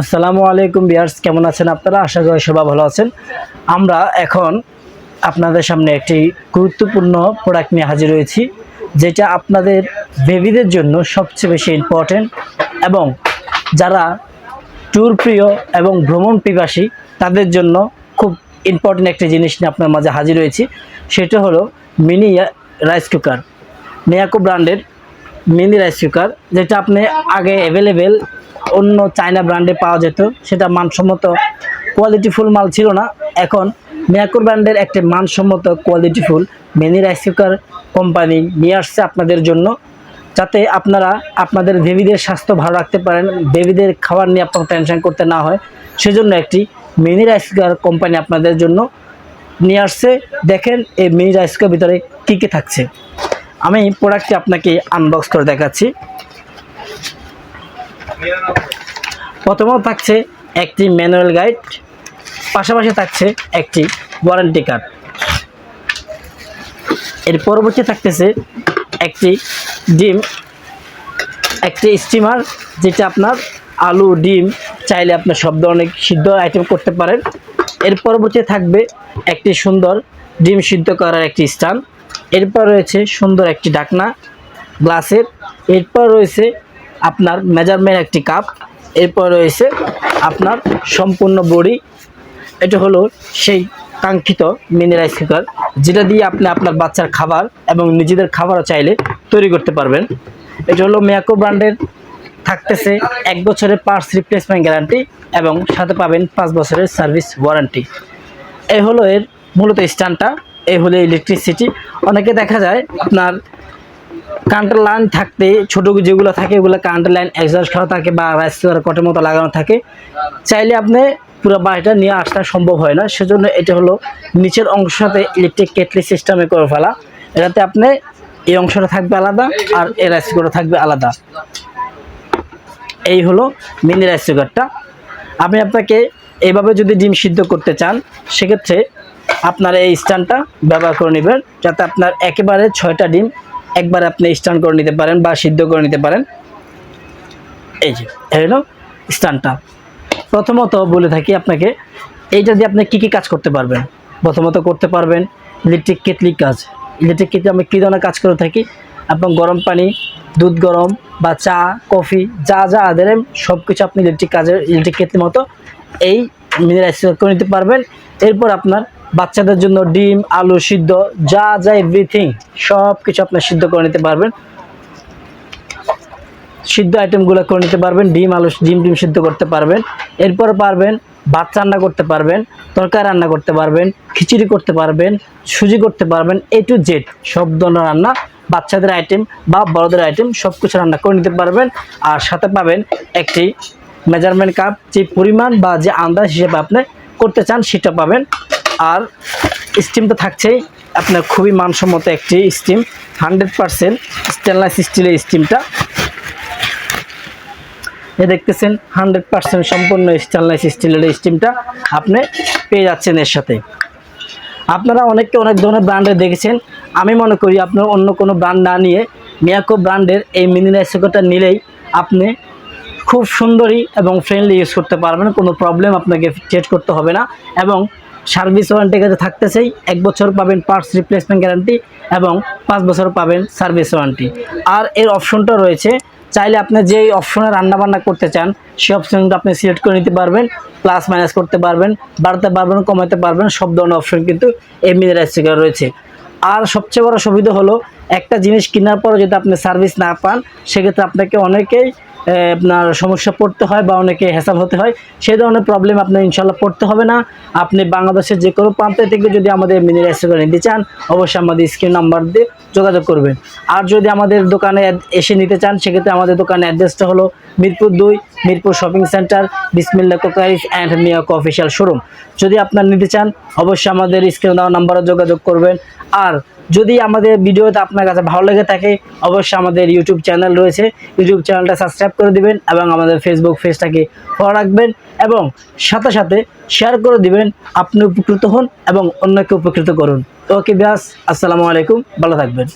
আসসালামু আলাইকুম বিয়ার্স কেমন আছেন আপনারা? আশা করি সবাই ভালো আছেন। আমরা এখন আপনাদের সামনে একটি গুরুত্বপূর্ণ প্রোডাক্ট নিয়ে হাজির হয়েছি, যেটা আপনাদের বেবিদের জন্য সবচেয়ে বেশি ইম্পর্টেন্ট এবং যারা ট্যুর প্রিয় এবং ভ্রমণ পিপাসী, তাদের জন্য খুব ইম্পর্টেন্ট একটি জিনিস নিয়ে আপনার মাঝে হাজির হয়েছি। সেটা হলো মিনি রাইস কুকার মিয়াকো ব্র্যান্ডের মিনি রাইস কুকার যেটা আপনি আগে অ্যাভেলেবেল অন্য চায়না ব্র্যান্ডে পাওয়া যেত, সেটা মানসম্মত কোয়ালিটিফুল মাল ছিল না। এখন মিয়াকো ব্র্যান্ডের একটি মানসম্মত qualityful mini rice cooker company নিয়ে আসছে আপনাদের জন্য, যাতে আপনারা আপনাদের বেবিদের স্বাস্থ্য ভালো রাখতে পারেন বেবিদের খাবার নিয়ে আপনার টেনশন করতে না হয়। সেজন্য একটি মিনি রাইস কুকার কোম্পানি আপনাদের জন্য নিয়ে আসছে। দেখেন এই মিনি রাইস কুকার ভিতরে কী কী থাকছে। আমি প্রোডাক্টটি আপনাকে আনবক্স করে দেখাচ্ছি। প্রথমত থাকছে একটি ম্যানুয়াল গাইড, পাশাপাশি থাকছে একটি ওয়ারেন্টি কার্ড। এর পরবর্তী থাকতেছে একটি ডিম, একটি স্টিমার, যেটা আপনার আলু, ডিম চাইলে আপনার সব ধরনের সিদ্ধ আইটেম করতে পারেন। এর পরবর্তী থাকবে একটি সুন্দর ডিম সিদ্ধ করার একটি স্টান এরপর রয়েছে সুন্দর একটি ডাকনা গ্লাসের। এরপর রয়েছে আপনার মেজারমেন্ট একটি কাপ এরপর রয়েছে আপনার সম্পূর্ণ বড়ি এটা হলো সেই কাঙ্ক্ষিত মিনি রাইস কুকার যেটা দিয়ে আপনি আপনার বাচ্চার খাবার এবং নিজেদের খাবারও চাইলে তৈরি করতে পারবেন। এটা হলো মেয়াকো ব্র্যান্ডের থাকতেছে এক বছরের পার্টস রিপ্লেসমেন্ট গ্যারান্টি এবং সাথে পাবেন পাঁচ বছরের সার্ভিস ওয়ারেন্টি এই হলো এর মূলত স্ট্যান্ডটা এই হলো ইলেকট্রিসিটি অনেকে দেখা যায় আপনার কারেন্টের লাইন থাকতে, ছোটো যেগুলো থাকে ওগুলো কারেন্টের লাইন এক্সস্ট করা থাকে বা রাইস কুকার কটের মতো লাগানো থাকে। চাইলে আপনি পুরো বাড়িটা নিয়ে আসা সম্ভব হয় না। সেজন্য এটা হলো নিচের সাথে ইলেকট্রিক কেটলি সিস্টেমে করে ফেলা। এটাতে আপনি এই অংশটা থাকবে আলাদা আর এই রাইস কুকারটা থাকবে আলাদা। এই হলো মিনি রাইস কুকারটা আমি আপনাকে এইভাবে যদি ডিম সিদ্ধ করতে চান, সেক্ষেত্রে আপনার এই স্ট্যান্ডটা ব্যবহার করে নেবেন। যাতে আপনার একেবারে ছয়টা ডিম একবারে আপনি স্ট্যান্ড করে নিতে পারেন বা সিদ্ধ করে নিতে পারেন। এই যে হলো স্ট্যান্ডটা প্রথমত বলে থাকি আপনাকে এইটা দিয়ে আপনি কী কী কাজ করতে পারবেন? প্রথমত করতে পারবেন ইলেকট্রিক কেটলি কাজ। ইলেকট্রিক কেটলি আমরা কী ধরনের কাজ করে থাকি? আপনার গরম পানি, দুধ গরম বা চা, কফি, যা যা আদের সব কিছু আপনি ইলেকট্রিক কাজের ইলেকট্রিক কেটলির মতো এই মিনারাইজ করে নিতে পারবেন। এরপর আপনার বাচ্চাদের জন্য ডিম, আলু সিদ্ধ, যা যা এভরিথিং সব কিছু আপনার সিদ্ধ করে নিতে পারবেন। সিদ্ধ আইটেমগুলো করে নিতে পারবেন, ডিম, আলু, ডিম ডিম সিদ্ধ করতে পারবেন। এরপর পারবেন, ভাত রান্না করতে পারবেন, তরকারি রান্না করতে পারবেন, খিচুড়ি করতে পারবেন, সুজি করতে পারবেন এ টু জেড সব ধরনের রান্না, বাচ্চাদের আইটেম বা বড়দের আইটেম সব কিছু রান্না করে নিতে পারবেন। আর সাথে পাবেন একটি মেজারমেন্ট কাপ যে পরিমাণ বা যে আন্দাজ হিসেবে আপনি করতে চান, সেটা পাবেন। আর স্টিম তো থাকছেই। আপনার খুবই মানসম্মত একটি স্টিম হান্ড্রেড পারসেন্ট স্টেনলেস স্টিলের স্টিমটা এ দেখতেছেন হান্ড্রেড পার্সেন্ট সম্পূর্ণ স্টেনলেস স্টিলের স্টিমটা আপনি পেয়ে যাচ্ছেন এর সাথে। আপনারা অনেককে অনেক ধরনের ব্র্যান্ডে দেখেছেন। আমি মনে করি আপনার অন্য কোনো ব্র্যান্ড না নিয়ে মিয়াকো ব্র্যান্ডের এই মিনি রাইস নিলেই আপনি খুব সুন্দরই এবং ফ্রেন্ডলি ইউজ করতে পারবেন। কোনো প্রবলেম আপনাকে চেট করতে হবে না এবং সার্ভিস ওয়ারেন্টি কাছে থাকতেছেই এক বছর পাবেন পার্টস রিপ্লেসমেন্ট গ্যারান্টি এবং পাঁচ বছর পাবেন সার্ভিস ওয়ারেন্টি। আর এর অপশনটা রয়েছে, চাইলে আপনি যে অপশনে রান্নাবান্না করতে চান, সেই অপশনটা আপনি সিলেক্ট করে নিতে পারবেন, প্লাস মাইনাস করতে পারবেন, বাড়াতে পারবেন, কমাতে পারবেন, সব ধরনের অপশন কিন্তু এই মিনি রাইস রয়েছে। আর সবচেয়ে বড় সুবিধা হলো, একটা জিনিস কেনার পর যদি আপনি সার্ভিস না পান, সেক্ষেত্রে আপনাকে অনেকেই আপনার সমস্যা পড়তে হয় বা অনেকে হেসাল হতে হয়, সেই ধরনের প্রবলেম আপনার ইনশাল্লাহ পড়তে হবে না। আপনি বাংলাদেশের যে কোনো প্রান্ত থেকে যদি আমাদের মিনি রেস্টুরেন্ট নিতে চান, অবশ্যই আমাদের স্ক্রিন নাম্বার দিয়ে যোগাযোগ করবেন। আর যদি আমাদের দোকানে এসে নিতে চান, সেক্ষেত্রে আমাদের দোকানের অ্যাড্রেসটা হলো মিরপুর দুই, Mirpur shopping centre Bismillah crockeries and Miyako official showroom যদি আপনার নিতে চান, অবশ্যই আমাদের স্ক্রিন দেওয়া নাম্বারে যোগাযোগ করবেন। আর যদি আমাদের ভিডিওটা আপনার কাছে ভালো লেগে থাকে, অবশ্যই আমাদের ইউটিউব চ্যানেল রয়েছে। ইউটিউব চ্যানেলটা সাবস্ক্রাইব করে দিবেন এবং আমাদের ফেসবুক পেজটাকে ফলো রাখবেন এবং সাথে সাথে শেয়ার করে দিবেন। আপনি উপকৃত হন এবং অন্যকে উপকৃত করুন। ওকে ব্যাস আসসালামু আলাইকুম। ভালো থাকবেন।